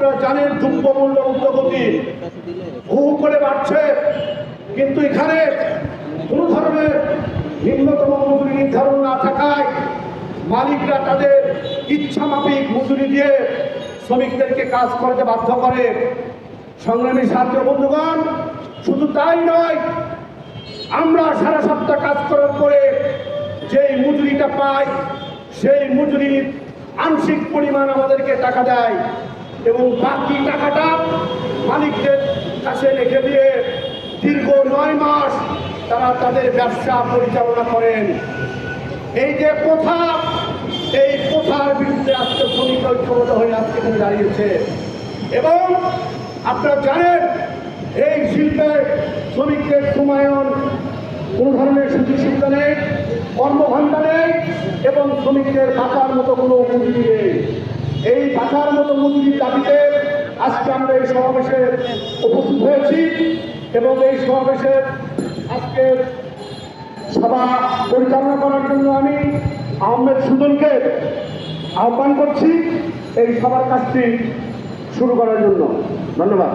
আপনারা জানেন দ্রব্যমূল্য উদ্যোগতি হু করে বাড়ছে। কিন্তু এখানে কোনো ধরনের নিম্নতম মজুরি নির্ধারণ না থাকায় মালিকরা তাদের ইচ্ছা মাফিক মজুরি দিয়ে শ্রমিকদেরকে কাজ করতে বাধ্য করে। সংগ্রামী সাহায্য বন্ধুগণ, শুধু তাই নয়, আমরা সারা সপ্তাহ কাজ করার পরে যেই মজুরিটা পাই, সেই মজুরির আংশিক পরিমাণ আমাদেরকে টাকা দেয়। এবং বাকি টাকাটা মালিকদের কাছে রেখে দিয়ে দীর্ঘ নয় মাস তারা তাদের ব্যবসা পরিচালনা করেন। এই যে প্রথা, এই প্রথার বিরুদ্ধে আজকে শ্রমিক ঐক্যবদ্ধ হয়ে আজকে দাঁড়িয়েছে। এবং আপনারা জানেন, এই শিল্পের শ্রমিকদের সমায়ন কোনো ধরনের সুযোগ সুবিধা নেই কর্মঘণ্টা নেই এবং শ্রমিকদের বাঁচার মতো কোনো মজুরি নেই। বাঁচার মতো মজুরির দাবিতে আজকে আমরা এই সমাবেশে উপস্থিত হয়েছি এবং এই সমাবেশে আজকে সভা পরিচালনা করার জন্য আমি আহমেদ সুদনকে আহ্বান করছি এই সভার কাজটি শুরু করার জন্য। ধন্যবাদ।